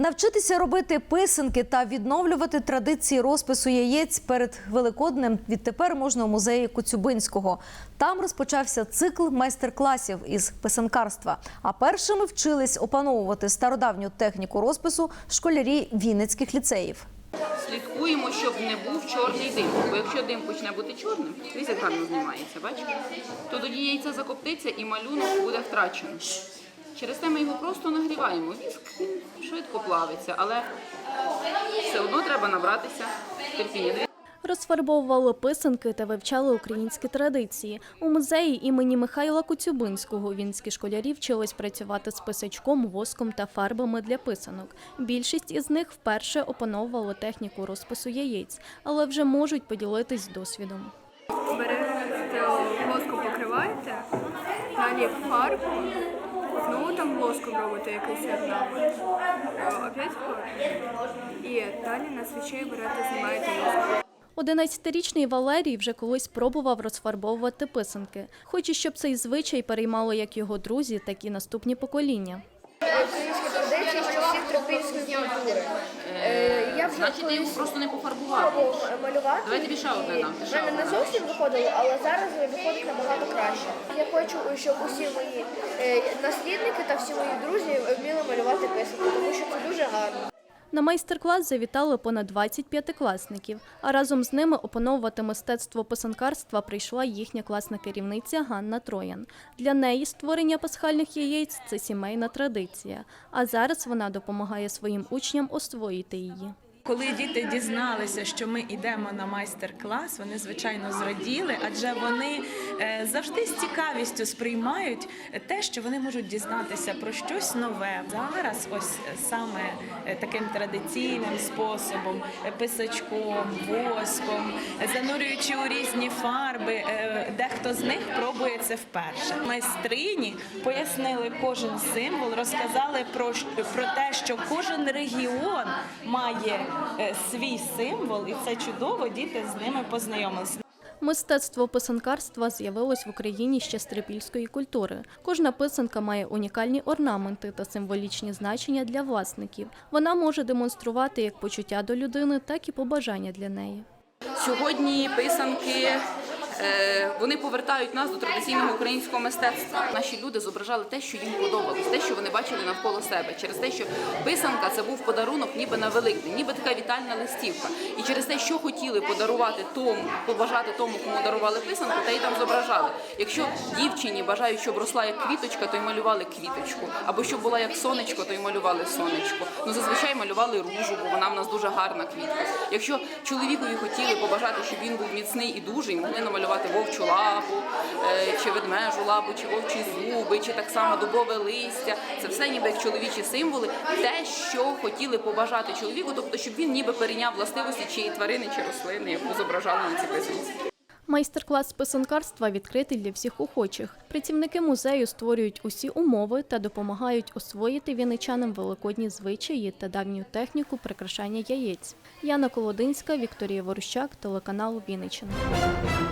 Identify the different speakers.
Speaker 1: Навчитися робити писанки та відновлювати традиції розпису яєць перед Великоднем відтепер можна у музеї Коцюбинського. Там розпочався цикл майстер-класів із писанкарства. А першими вчились опановувати стародавню техніку розпису школярі вінницьких ліцеїв.
Speaker 2: Слідкуємо, щоб не був чорний дим. Бо якщо дим почне бути чорним, як гарно знімається, бачите? То тоді яйця закоптиться і малюнок буде втрачено. Через те ми його просто нагріваємо. Віск він швидко плавиться, але все одно треба набратися терпіння.
Speaker 3: Розфарбовували писанки та вивчали українські традиції. У музеї імені Михайла Коцюбинського вінські школярі вчились працювати з писачком, воском та фарбами для писанок. Більшість із них вперше опановували техніку розпису яєць, але вже можуть поділитись досвідом.
Speaker 4: берете воском покриваєте, далі фарбу, знову там воском робите якийсь орнамент, е, опять. І далі на свічей берете, знімаєте воск.
Speaker 3: 11-річний Валерій вже колись пробував розфарбовувати писанки. Хоче, щоб цей звичай переймали як його друзі, так і наступні покоління.
Speaker 5: Трипільської культури. Е, Я вже
Speaker 2: Значить, ти його
Speaker 5: колись
Speaker 2: просто не пофарбував.
Speaker 5: пробував малювати.
Speaker 2: Давай тобі ще одне дам, ти
Speaker 5: в мене не зовсім виходило, але зараз виходить набагато краще. Я хочу, щоб усі мої е, наслідники та всі мої друзі вміли малювати писанки, тому що це дуже гарно.
Speaker 3: На майстер-клас завітали понад 20 п'ятикласників, а разом з ними опановувати мистецтво писанкарства прийшла їхня класна керівниця Ганна Троян. Для неї створення пасхальних яєць це сімейна традиція. А зараз вона допомагає своїм учням освоїти її.
Speaker 6: Коли діти дізналися, що ми йдемо на майстер-клас, вони звичайно зраділи, адже вони е, завжди з цікавістю сприймають те, що вони можуть дізнатися про щось нове. Зараз, ось саме е, таким традиційним способом, е, писачком, воском, занурюючи у різні фарби, дехто з них пробує це вперше. Майстрині пояснили кожен символ, розказали про, про те, що кожен регіон має свій символ, і це чудово. Діти з ними познайомилися.
Speaker 3: Мистецтво писанкарства з'явилось в Україні ще з трипільської культури. Кожна писанка має унікальні орнаменти та символічні значення для власників. Вона може демонструвати як почуття до людини, так і побажання для неї.
Speaker 2: Сьогодні писанки. Е, Вони повертають нас до традиційного українського мистецтва. Наші люди зображали те, що їм подобалось, те, що вони бачили навколо себе, через те, що писанка це був подарунок, ніби на Великдень, ніби така вітальна листівка. І через те, що хотіли подарувати тому, побажати тому, кому дарували писанку, те й там зображали. Якщо дівчині бажають, щоб росла як квіточка, то й малювали квіточку, або щоб була як сонечко, то й малювали сонечко. Ну зазвичай малювали ружу, бо вона в нас дуже гарна квітка. Якщо чоловікові хотіли побажати, щоб він був міцний і дужий, могли намалювати вовчу лапу, е, чи ведмежу лапу, чи вовчі зуби, чи так само дубове листя. Це все ніби як чоловічі символи, те, що хотіли побажати чоловіку, тобто щоб він ніби перейняв властивості чи тварини, чи рослини, яку зображали на цій писанці.
Speaker 3: Майстер-клас з писанкарства відкритий для всіх охочих. Працівники музею створюють усі умови та допомагають освоїти вінничанам великодні звичаї та давню техніку прикрашання яєць. Яна Колодинська, Вікторія Ворущак, телеканал Вінниччина.